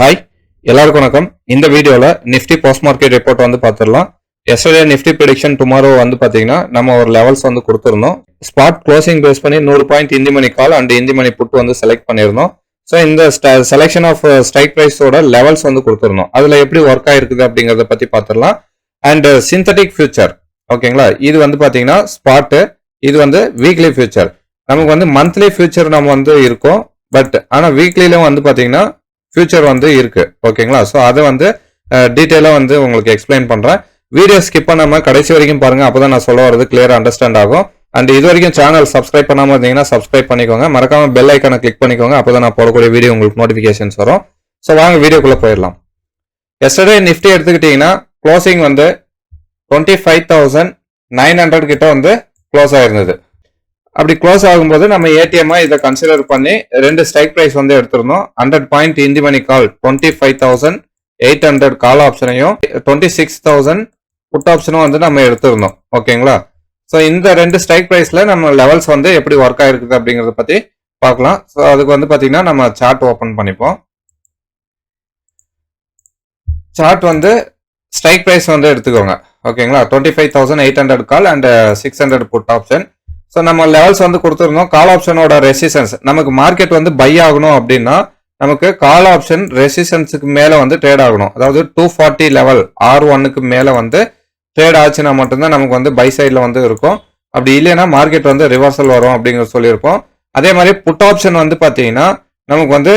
Hi எல்லாருக்கும் வணக்கம். இந்த வீடியோவில் நிஃப்டி போஸ்ட் மார்க்கெட் ரிப்போர்ட் வந்து பார்த்துடலாம் எஸ்டர்டே நிஃப்டி ப்ரிடிக்ஷன் டுமாரோ வந்து பார்த்தீங்கன்னா நம்ம ஒரு லெவல்ஸ் வந்து கொடுத்துருந்தோம். ஸ்பாட் க்ளோசிங் பேஸ் பண்ணி நூறு point in the money call and in the money put வந்து செலக்ட் பண்ணியிருந்தோம். ஸோ இந்த செலெக்ஷன் ஆஃப் ஸ்ட்ரைக் ப்ரைஸோட லெவல்ஸ் வந்து கொடுத்துருந்தோம். அதில் எப்படி ஒர்க் ஆயிருக்குது அப்படிங்கிறத பற்றி பார்த்துடலாம் அண்ட் சிந்தட்டிக் uh, ஃபியூச்சர் ஓகேங்களா? இது வந்து பார்த்தீங்கன்னா ஸ்பாட்டு இது வந்து வீக்லி ஃபியூச்சர் நமக்கு வந்து மந்த்லி ஃபியூச்சர் நம்ம வந்து இருக்கோம். பட் ஆனால் வீக்லியிலும் வந்து பார்த்தீங்கன்னா ஃபியூச்சர் வந்து இருக்கு. ஓகேங்களா ஸோ அதை வந்து டீட்டெயிலாக வந்து உங்களுக்கு எக்ஸ்பிளைன் பண்ணுறேன் வீடியோ ஸ்கிப் பண்ணாமல் கடைசி வரைக்கும் பாருங்கள் அப்போ தான் நான் சொல்ல வரது கிளியராக அண்டர்ஸ்டாண்ட் ஆகும். அண்ட் இது வரைக்கும் சேனல் சப்ஸ்கிரைப் பண்ணாம இருந்தீங்கன்னா சப்ஸ்கிரைப் பண்ணிக்கோங்க. மறக்காம பெல் ஐக்கானை கிளிக் பண்ணிக்கோங்க. அப்பதான் நான் போடக்கூடிய வீடியோ உங்களுக்கு நோட்டிஃபிகேஷன்ஸ் வரும். ஸோ வாங்க வீடியோக்குள்ளே போயிடலாம். எஸ்டர்டே நிஃப்டி எடுத்துக்கிட்டிங்கன்னா க்ளோசிங் வந்து twenty five thousand nine hundred கிட்ட வந்து க்ளோஸ் ஆயிருந்தது. அப்படி க்ளோஸ் ஆகும்போது நம்ம ஏடிஎம் இதை கன்சிடர் பண்ணி ரெண்டு ஸ்ட்ரைக் ப்ரைஸ் வந்து எடுத்திருந்தோம். ஹண்ட்ரட் பாயிண்ட் இந்தி மணி call twenty five thousand eight hundred call ஆப்ஷனையும் twenty six thousand put ஆப்ஷனும் வந்து நம்ம எடுத்திருந்தோம். ஓகேங்களா? ஸோ இந்த ரெண்டு ஸ்ட்ரைக் ப்ரைஸ்ல நம்ம லெவல்ஸ் வந்து எப்படி ஒர்க் ஆயிருக்குது அப்படிங்கறத பத்தி பார்க்கலாம். ஸோ அதுக்கு வந்து பார்த்தீங்கன்னா நம்ம சார்ட் ஓப்பன் பண்ணிப்போம். சார்ட் வந்து ஸ்ட்ரைக் ப்ரைஸ் வந்து எடுத்துக்கோங்க. ஓகேங்களா? Twenty five thousand eight hundred call and six hundred put option so நம்ம லெவல்ஸ் வந்து கொடுத்துருந்தோம் கால் ஆப்ஷனோட ரெசிஸ்டன்ஸ் நமக்கு மார்க்கெட் வந்து பை ஆகணும் அப்படின்னா நமக்கு கால் ஆப்ஷன் ரெசிஸ்டன்ஸுக்கு மேலே வந்து ட்ரேட் ஆகணும். அதாவது டூ ஃபார்ட்டி லெவல் ஆர் ஒன்னுக்கு மேலே வந்து ட்ரேட் ஆச்சுன்னா மட்டும்தான் நமக்கு வந்து பை சைடில் வந்து இருக்கும். அப்படி இல்லைன்னா மார்க்கெட் வந்து ரிவர்சல் வரும் அப்படிங்கிற சொல்லியிருப்போம். அதே மாதிரி புட் ஆப்ஷன் வந்து பார்த்தீங்கன்னா நமக்கு வந்து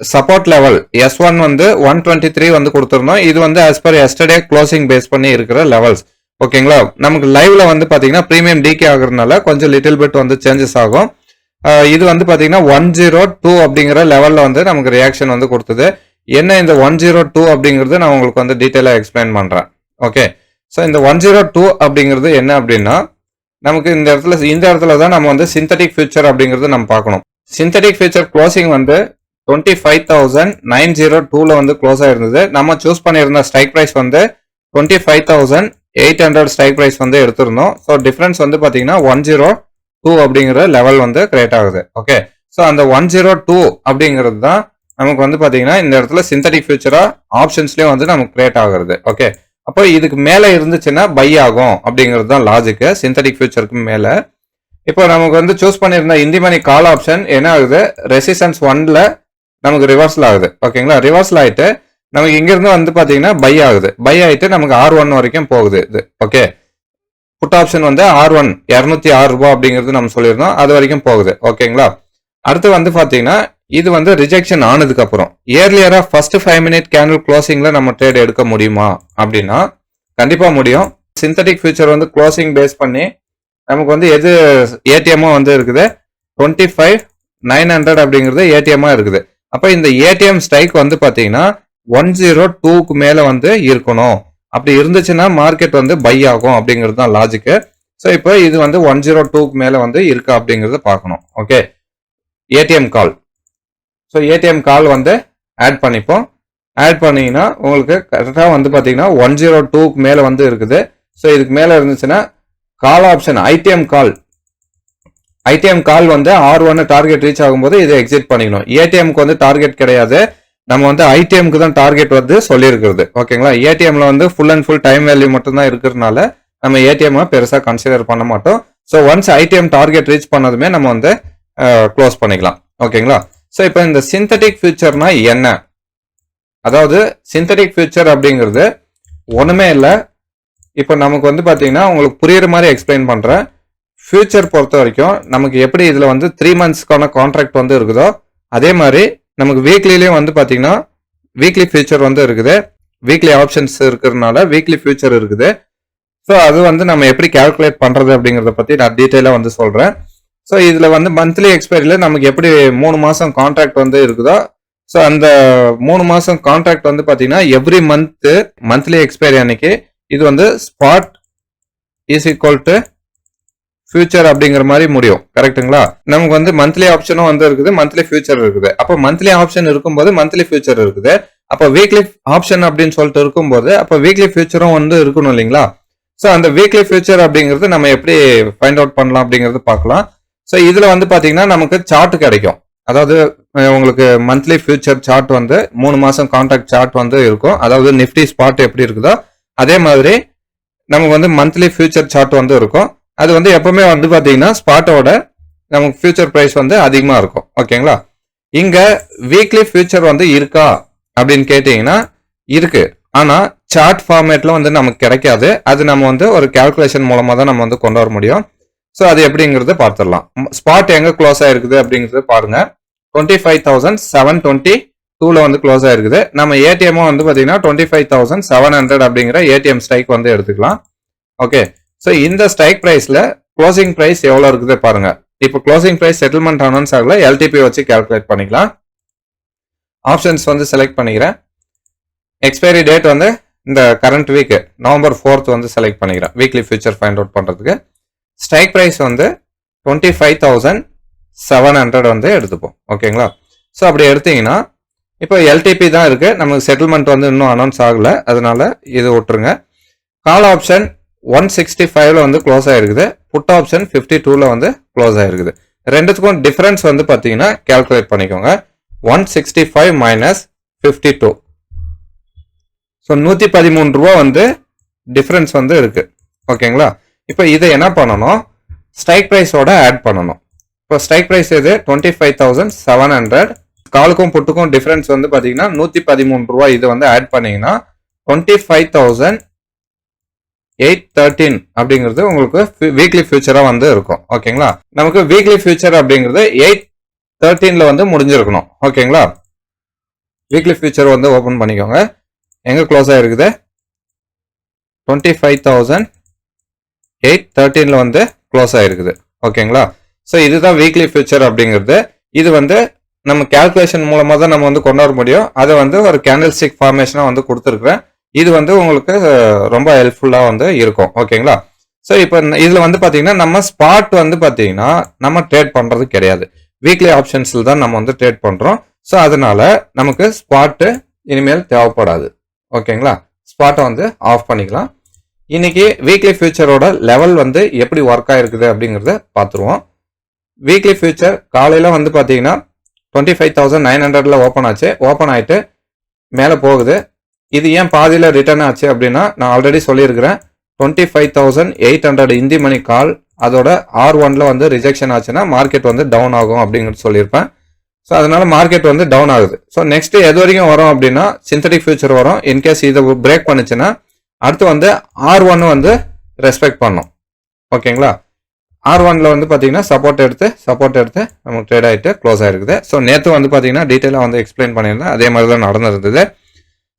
சப்போர்ட் லெவல் எஸ் ஒன் வந்து ஒன் டுவெண்ட்டி த்ரீ வந்து கொடுத்துருந்தோம். இது வந்து as per yesterday closing base பண்ணி இருக்கிற லெவல்ஸ் ஓகேங்களா? நமக்கு லைவ்ல வந்து பாத்தீங்கன்னா ப்ரீமியம் டிகே ஆகுறதுனால கொஞ்சம் லிட்டில் பிட் வந்து சேஞ்சஸ் ஆகும். இது வந்து பாத்தீங்கன்னா ஒன் ஜீரோ டூ அப்படிங்கிற லெவல்ல வந்து நமக்கு ரியாக்ஷன் வந்து கொடுத்தது. என்ன இந்த ஒன் ஜீரோ டூ அப்படிங்கிறது நான் உங்களுக்கு வந்து டீட்டெயிலாக எக்ஸ்பிளைன் பண்றேன். ஓகே? ஸோ இந்த ஒன் ஜீரோ டூ அப்படிங்கிறது என்ன அப்படின்னா நமக்கு இந்த இடத்துல இந்த இடத்துல தான் நம்ம வந்து சிந்தட்டிக் ஃபியூச்சர் அப்படிங்கிறது நம்ம பார்க்கணும். சிந்தட்டிக் ஃபியூச்சர் க்ளோசிங் வந்து twenty five thousand nine zero டூவில் வந்து க்ளோஸ் ஆயிருந்தது. நம்ம சூஸ் பண்ணியிருந்த ஸ்ட்ரைக் ப்ரைஸ் வந்து twenty five thousand eight hundred strike price வந்து எடுத்திருந்தோம். ஸோ டிஃப்ரென்ஸ் வந்து பார்த்தீங்கன்னா ஒன் ஜீரோ டூ அப்படிங்கிற லெவல் வந்து கிரியேட் ஆகுது. ஓகே ஸோ அந்த ஒன் ஜீரோ டூ அப்படிங்கிறது தான் நமக்கு வந்து பார்த்தீங்கன்னா இந்த இடத்துல சிந்தட்டிக் ஃபியூச்சராக ஆப்ஷன்ஸ்லேயும் வந்து நமக்கு கிரியேட் ஆகுறது. ஓகே அப்போ இதுக்கு மேலே இருந்துச்சுன்னா பை ஆகும் அப்படிங்கிறது தான் லாஜிக்கு சிந்தட்டிக் ஃபியூச்சருக்கு மேலே. இப்போ நமக்கு வந்து சூஸ் பண்ணியிருந்த இந்தி மணி கால் ஆப்ஷன் என்ன ஆகுது? ரெசிஸ்டன்ஸ் ஒன்ல நமக்கு ரிவர்சல் ஆகுது. ஓகேங்களா ரிவர்சல் ஆகிட்டு நமக்கு இங்கிருந்து வந்து பார்த்தீங்கன்னா பை ஆகுது. பை ஆகிட்டு நமக்கு ஆர் ஒன் வரைக்கும் போகுது இது. ஓகே புட் ஆப்ஷன் வந்து ஆர் ஒன் இரநூத்தி ஆறு ரூபா அப்படிங்கிறது நம்ம சொல்லியிருந்தோம். அது வரைக்கும் போகுது. ஓகேங்களா அடுத்து வந்து பார்த்தீங்கன்னா இது வந்து ரிஜெக்ஷன் ஆனதுக்கு அப்புறம் இயர்லியரா ஃபர்ஸ்ட் ஃபைவ் மினிட் கேண்டில் க்ளோசிங்ல நம்ம ட்ரேட் எடுக்க முடியுமா? அப்படின்னா கண்டிப்பா முடியும். சிந்தட்டிக் ஃபியூச்சர் வந்து க்ளோசிங் பேஸ் பண்ணி நமக்கு வந்து எது ஏடிஎம்மோ வந்து இருக்குது? டுவெண்ட்டி ஃபைவ் நைன் ஹண்ட்ரட் அப்படிங்கிறது ஏடிஎம்மா இருக்குது. அப்போ இந்த ஏடிஎம் ஸ்ட்ரைக் வந்து பார்த்தீங்கன்னா ஒன் ஜீரோ டூக்கு மேலே வந்து இருக்கணும். அப்படி இருந்துச்சுன்னா மார்க்கெட் வந்து பை ஆகும் அப்படிங்கிறது தான் லாஜிக்கு ஸோ இப்போ இது வந்து ஒன் ஜீரோ டூக்கு மேலே வந்து இருக்கா அப்படிங்கிறத பார்க்கணும். Okay ATM call so ATM call வந்து ஆட் பண்ணிப்போம். ஆட் பண்ணிங்கன்னா உங்களுக்கு கரெக்டாக வந்து பார்த்தீங்கன்னா ஒன் ஜீரோ டூக்கு மேலே வந்து இருக்குது. ஸோ இதுக்கு மேலே இருந்துச்சுன்னா call option ITM call ITM call வந்து ஆர் ஒன்று டார்கெட் ரீச் ஆகும்போது இதை எக்ஸிட் பண்ணிக்கணும். ஏடிஎம்க்கு வந்து டார்கெட் கிடையாது. நம்ம வந்து ஐடிஎம்க்கு தான் டார்கெட் வந்து சொல்லியிருக்கிறது. ஓகேங்களா ஏடிஎம்ல வந்து full and full time value மட்டும் தான் இருக்கிறதுனால நம்ம ஏடிஎம் பெருசாக கன்சிடர் பண்ண மாட்டோம். So once ITM target reach பண்ணதுமே நம்ம வந்து க்ளோஸ் பண்ணிக்கலாம். ஓகேங்களா ஸோ இப்போ இந்த சிந்தட்டிக் ஃபியூச்சர்னா என்ன? அதாவது சிந்தட்டிக் ஃபியூச்சர் அப்படிங்கிறது ஒன்றுமே இல்லை. இப்போ நமக்கு வந்து பார்த்தீங்கன்னா உங்களுக்கு புரியுற மாதிரி எக்ஸ்பிளைன் பண்ணுறேன் ஃபியூச்சர் பொறுத்த வரைக்கும் நமக்கு எப்படி இதில் வந்து த்ரீ மந்த்ஸ்க்கான கான்ட்ராக்ட் வந்து இருக்குதோ அதே மாதிரி நமக்கு வீக்லிலையும் வந்து பார்த்தீங்கன்னா வீக்லி ஃபியூச்சர் வந்து இருக்குது. வீக்லி ஆப்ஷன்ஸ் இருக்கிறதுனால வீக்லி ஃபியூச்சர் இருக்குது. ஸோ அது வந்து நம்ம எப்படி கால்குலேட் பண்ணுறது அப்படிங்கிறத பற்றி நான் டீட்டெயிலாக வந்து சொல்கிறேன் ஸோ இதில் வந்து மந்த்லி எக்ஸ்பைரியில் நமக்கு எப்படி மூணு மாதம் கான்ட்ராக்ட் வந்து இருக்குதோ ஸோ அந்த மூணு மாதம் கான்ட்ராக்ட் வந்து பார்த்தீங்கன்னா எவ்ரி மந்த்து மந்த்லி எக்ஸ்பைரி அன்னைக்கு இது வந்து spot is equal to future அப்படிங்கிற மாதிரி முடியும். கரெக்ட்டுங்களா நமக்கு வந்து மந்த்லி ஆப்ஷனும் வந்து இருக்குது மந்த்லி ஃபியூச்சர் இருக்குது. அப்போ மந்த்லி ஆப்ஷன் இருக்கும்போது மந்த்லி ஃபியூச்சர் இருக்குது. அப்போ வீக்லி ஆப்ஷன் அப்படின்னு சொல்லிட்டு இருக்கும்போது அப்போ வீக்லி ஃபியூச்சரும் வந்து இருக்கணும் இல்லைங்களா? ஸோ அந்த வீக்லி ஃபியூச்சர் அப்படிங்கிறது நம்ம எப்படி ஃபைண்ட் அவுட் பண்ணலாம் அப்படிங்கிறது பார்க்கலாம். ஸோ இதில் வந்து பார்த்தீங்கன்னா நமக்கு சார்ட் கிடைக்கும். அதாவது உங்களுக்கு மந்த்லி ஃபியூச்சர் சார்ட் வந்து மூணு மாதம் கான்ட்ராக்ட் சார்ட் வந்து இருக்கும். அதாவது நிஃப்டி ஸ்பாட் எப்படி இருக்குதோ அதே மாதிரி நமக்கு வந்து மந்த்லி ஃபியூச்சர் சார்ட் வந்து இருக்கும். அது வந்து எப்பவுமே வந்து பார்த்தீங்கன்னா ஸ்பாட்டோட நமக்கு ஃபியூச்சர் ப்ரைஸ் வந்து அதிகமாக இருக்கும். ஓகேங்களா இங்கே வீக்லி ஃபியூச்சர் வந்து இருக்கா அப்படின்னு கேட்டிங்கன்னா இருக்கு. ஆனால் சார்ட் ஃபார்மேட்டில் வந்து நமக்கு கிடைக்காது. அது நம்ம வந்து ஒரு கால்குலேஷன் மூலமாக தான் நம்ம வந்து கொண்டு வர முடியும். ஸோ அது எப்படிங்கிறத பார்த்துடலாம். ஸ்பாட் எங்கே க்ளோஸ் ஆகிருக்குது அப்படிங்கிறது பாருங்கள் twenty five thousand seven twenty டூவில் வந்து க்ளோஸ் ஆகிருக்குது நம்ம ஏடிஎம்மும் வந்து பார்த்தீங்கன்னா twenty five thousand seven hundred அப்படிங்கிற ஏடிஎம் ஸ்ட்ரைக் வந்து எடுத்துக்கலாம். ஓகே ஸோ இந்த ஸ்ட்ரைக் ப்ரைஸில் க்ளோசிங் ப்ரைஸ் எவ்வளோ இருக்குது பாருங்க. இப்போ க்ளோசிங் ப்ரைஸ் செட்டில்மெண்ட் அனௌன்ஸ் ஆகல எல்டிபி வச்சு கால்குலேட் பண்ணிக்கலாம். ஆப்ஷன்ஸ் வந்து செலக்ட் பண்ணிக்கிறேன். எக்ஸ்பைரி டேட் வந்து இந்த கரண்ட் வீக் நவம்பர் ஃபோர்த் வந்து செலக்ட் பண்ணிக்கிறேன். வீக்லி ஃபியூச்சர் ஃபைண்ட் அவுட் பண்ணுறதுக்கு ஸ்ட்ரைக் ப்ரைஸ் வந்து twenty five thousand seven hundred வந்து எடுத்துப்போம். ஓகேங்களா ஸோ அப்படி எடுத்தீங்கன்னா இப்போ எல்டிபி தான் இருக்குது நமக்கு செட்டில்மெண்ட் வந்து இன்னும் அனௌன்ஸ் ஆகலை. அதனால இது விட்டுருங்க. கால் ஆப்ஷன் ஒன் சிக்ஸ்டி ஃபைவ்ல வந்து க்ளோஸ் ஆகிருக்குது புட் ஆப்ஷன் ஃபிஃப்டி டூல வந்து க்ளோஸ் ஆகிருக்குது ரெண்டுத்துக்கும் டிஃப்ரென்ஸ் வந்து பார்த்தீங்கன்னா கால்குலேட் பண்ணிக்கோங்க. One sixty five minus fifty two so நூற்றி பதிமூணு ரூபா வந்து டிஃப்ரென்ஸ் வந்து இருக்குது ஓகேங்களா இப்போ இதை என்ன பண்ணணும்? ஸ்ட்ரைக் ப்ரைஸோட ஆட் பண்ணணும். இப்போ ஸ்ட்ரைக் ப்ரைஸ் இது twenty five thousand seven hundred காலுக்கும் புட்டுக்கும் டிஃப்ரென்ஸ் வந்து பார்த்தீங்கன்னா நூற்றி பதிமூணு ரூபா இது வந்து ஆட் பண்ணிங்கன்னா twenty five thousand eight thirteen அப்படிங்கிறது உங்களுக்கு வீக்லி ஃபியூச்சராக வந்து இருக்கும். ஓகேங்களா நமக்கு வீக்லி ஃபியூச்சர் அப்படிங்கிறது எயிட் தேர்ட்டீனில் வந்து முடிஞ்சிருக்கணும். ஓகேங்களா வீக்லி ஃபியூச்சர் வந்து ஓப்பன் பண்ணிக்கோங்க. எங்கே க்ளோஸ் ஆகிருக்குது டுவெண்ட்டி ஃபைவ் தௌசண்ட் எயிட் தேர்ட்டீனில் வந்து க்ளோஸ் ஆகிருக்குது ஓகேங்களா ஸோ இதுதான் வீக்லி ஃபியூச்சர் அப்படிங்கிறது. இது வந்து நம்ம கால்குலேஷன் மூலமாக தான் நம்ம வந்து கொண்டு வர முடியும். அதை வந்து ஒரு கேண்டில் ஸ்டிக் ஃபார்மேஷனாக வந்து கொடுத்துருக்குறேன். இது வந்து உங்களுக்கு ரொம்ப ஹெல்ப்ஃபுல்லாக வந்து இருக்கும். ஓகேங்களா ஸோ இப்போ இதில் வந்து பார்த்தீங்கன்னா நம்ம ஸ்பாட் வந்து பார்த்தீங்கன்னா நம்ம ட்ரேட் பண்ணுறது கிடையாது. வீக்லி ஆப்ஷன்ஸில் தான் நம்ம வந்து ட்ரேட் பண்ணுறோம் ஸோ அதனால நமக்கு ஸ்பாட்டு இனிமேல் தேவைப்படாது. ஓகேங்களா ஸ்பாட்டை வந்து ஆஃப் பண்ணிக்கலாம். இன்னைக்கு வீக்லி ஃபியூச்சரோட லெவல் வந்து எப்படி ஒர்க் ஆயிருக்குது அப்படிங்கிறத பார்த்துருவோம் வீக்லி ஃபியூச்சர் காலையில் வந்து பார்த்தீங்கன்னா டுவெண்ட்டி ஃபைவ் தௌசண்ட் நைன் ஹண்ட்ரட்ல ஓப்பன் ஆச்சு. ஓப்பன் ஆகிட்டு மேலே போகுது. இது ஏன் பாதியில் ரிட்டர்ன் ஆச்சு அப்படின்னா நான் ஆல்ரெடி சொல்லியிருக்கிறேன். Twenty five thousand eight hundred in the money call அதோட ஆர் ஒனில் வந்து ரிஜெக்ஷன் ஆச்சுன்னா மார்க்கெட் வந்து டவுன் ஆகும் அப்படிங்கிறது சொல்லியிருப்பேன். ஸோ அதனால மார்க்கெட் வந்து டவுன் ஆகுது. ஸோ நெக்ஸ்ட் எது வரைக்கும் வரும் அப்படின்னா சிந்தட்டிக் ஃபியூச்சர் வரும். இன்கேஸ் இதை பிரேக் பண்ணுச்சுன்னா அடுத்து வந்து ஆர் ஒன் வந்து ரெஸ்பெக்ட் பண்ணும். ஓகேங்களா? ஆர் ஒனில் வந்து பார்த்தீங்கன்னா சப்போர்ட் எடுத்து சப்போர்ட் எடுத்து நமக்கு ட்ரேட் ஆகிட்டு க்ளோஸ் ஆகிருக்குது ஸோ நேற்று வந்து பார்த்தீங்கன்னா டீட்டெயிலாக வந்து எக்ஸ்பிளைன் பண்ணியிருந்தேன். அதே மாதிரி தான் நடந்திருந்தது.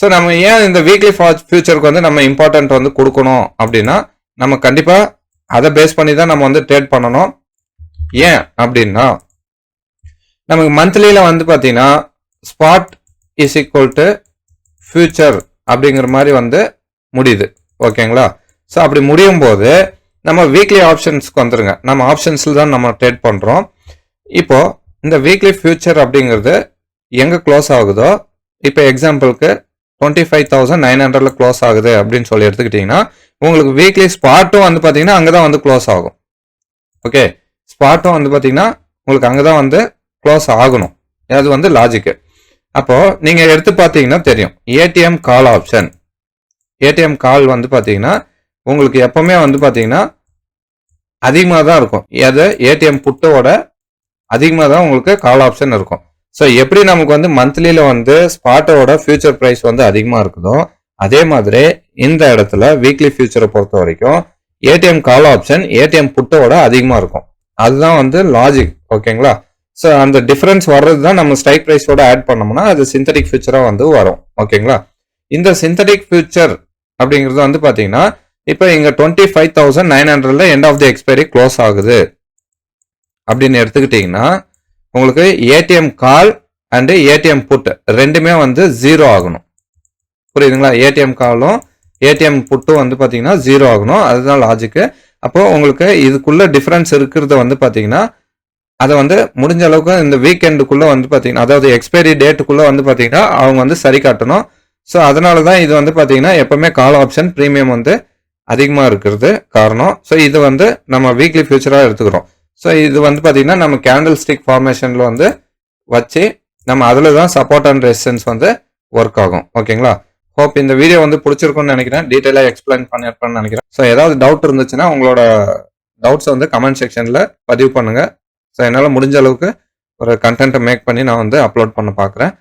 ஸோ நம்ம ஏன் இந்த வீக்லி ஃபியூச்சருக்கு வந்து நம்ம இம்பார்ட்டன்ட் வந்து கொடுக்கணும் அப்படின்னா நம்ம கண்டிப்பாக அதை பேஸ் பண்ணி தான் நம்ம வந்து ட்ரேட் பண்ணணும். ஏன் அப்படின்னா நமக்கு மந்த்லியில் வந்து பார்த்தீங்கன்னா spot is equal to future அப்படிங்கிற மாதிரி வந்து முடியுது. ஓகேங்களா ஸோ அப்படி முடியும் போது நம்ம வீக்லி ஆப்ஷன்ஸ்க்கு வந்துருங்க. நம்ம ஆப்ஷன்ஸில் தான் நம்ம ட்ரேட் பண்ணுறோம் இப்போது இந்த வீக்லி ஃபியூச்சர் அப்படிங்கிறது எங்கே க்ளோஸ் ஆகுதோ இப்போ எக்ஸாம்பிளுக்கு டுவெண்ட்டி ஃபைவ் தௌசண்ட் நைன் ஹண்ட்ரட்ல க்ளோஸ் ஆகுது அப்படின்னு சொல்லி எடுத்துக்கிட்டிங்கன்னா உங்களுக்கு வீக்லி ஸ்பாட்டும் வந்து பார்த்தீங்கன்னா அங்கே தான் வந்து க்ளோஸ் ஆகும். ஓகே ஸ்பாட்டும் வந்து பார்த்தீங்கன்னா உங்களுக்கு அங்கே தான் வந்து க்ளோஸ் ஆகணும். அது வந்து லாஜிக்கு அப்போது நீங்கள் எடுத்து பார்த்தீங்கன்னா தெரியும். ATM call option ATM call வந்து பார்த்தீங்கன்னா உங்களுக்கு எப்போவுமே வந்து பார்த்தீங்கன்னா அதிகமாக தான் இருக்கும் அது ஏடிஎம் புட்டோட அதிகமாக தான் உங்களுக்கு கால் ஆப்ஷன் இருக்கும். ஸோ எப்படி நமக்கு வந்து மந்த்லியில் வந்து ஸ்பாட்டோட ஃபியூச்சர் ப்ரைஸ் வந்து அதிகமாக இருக்குதோ அதே மாதிரி இந்த இடத்துல வீக்லி ஃபியூச்சரை பொறுத்த வரைக்கும் ஏடிஎம் கால் ஆப்ஷன் ஏடிஎம் புட்டோட அதிகமாக இருக்கும். அதுதான் வந்து லாஜிக் ஓகேங்களா ஸோ அந்த டிஃப்ரென்ஸ் வர்றது தான் நம்ம ஸ்ட்ரைக் ப்ரைஸோட ஆட் பண்ணோம்னா அது சிந்தட்டிக் ஃபியூச்சராக வந்து வரும் ஓகேங்களா இந்த சிந்தட்டிக் ஃபியூச்சர் அப்படிங்கிறது வந்து பார்த்தீங்கன்னா இப்போ இங்கே டுவெண்ட்டி ஃபைவ் தௌசண்ட் நைன் ஹண்ட்ரட்ல end of the expiry close ஆகுது. அப்படின்னு எடுத்துக்கிட்டிங்கன்னா உங்களுக்கு ATM call and ATM put ரெண்டுமே வந்து ஜீரோ ஆகணும். புரியுதுங்களா? ஏடிஎம் காலும் ஏடிஎம் புட்டும் வந்து பார்த்தீங்கன்னா ஜீரோ ஆகணும். அதுதான் லாஜிக்கு அப்போ உங்களுக்கு இதுக்குள்ள டிஃப்ரென்ஸ் இருக்கிறத வந்து பார்த்தீங்கன்னா அதை வந்து முடிஞ்ச அளவுக்கு இந்த வீக்கெண்டுக்குள்ளே வந்து பார்த்தீங்கன்னா அதாவது எக்ஸ்பைரி டேட்டுக்குள்ளே வந்து பார்த்தீங்கன்னா அவங்க வந்து சரி காட்டணும். ஸோ அதனால தான் இது வந்து பார்த்தீங்கன்னா எப்பவுமே கால் ஆப்ஷன் ப்ரீமியம் வந்து அதிகமாக இருக்கிறது காரணம். ஸோ இது வந்து நம்ம வீக்லி ஃபியூச்சராக எடுத்துக்கிறோம். ஸோ இது வந்து பார்த்தீங்கன்னா நம்ம கேண்டில் ஸ்டிக் ஃபார்மேஷனில் வந்து வச்சு நம்ம அதில் தான் சப்போர்ட் அண்ட் ரெசிஸ்டன்ஸ் வந்து ஒர்க் ஆகும். ஓகேங்களா? ஹோப் இந்த வீடியோ வந்து பிடிச்சிருக்கும்னு நினைக்கிறேன். டீட்டெயிலாக எக்ஸ்பிளைன் பண்ணியிருப்பேன்னு நினைக்கிறேன். ஸோ ஏதாவது டவுட் இருந்துச்சுன்னா உங்களோட டவுட்ஸை வந்து கமெண்ட் செக்ஷனில் பதிவு பண்ணுங்கள் ஸோ என்னால் முடிஞ்ச அளவுக்கு ஒரு கண்டென்ட்டை மேக் பண்ணி நான் வந்து அப்லோட் பண்ண பார்க்குறேன்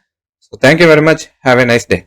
so thank you very much have a nice day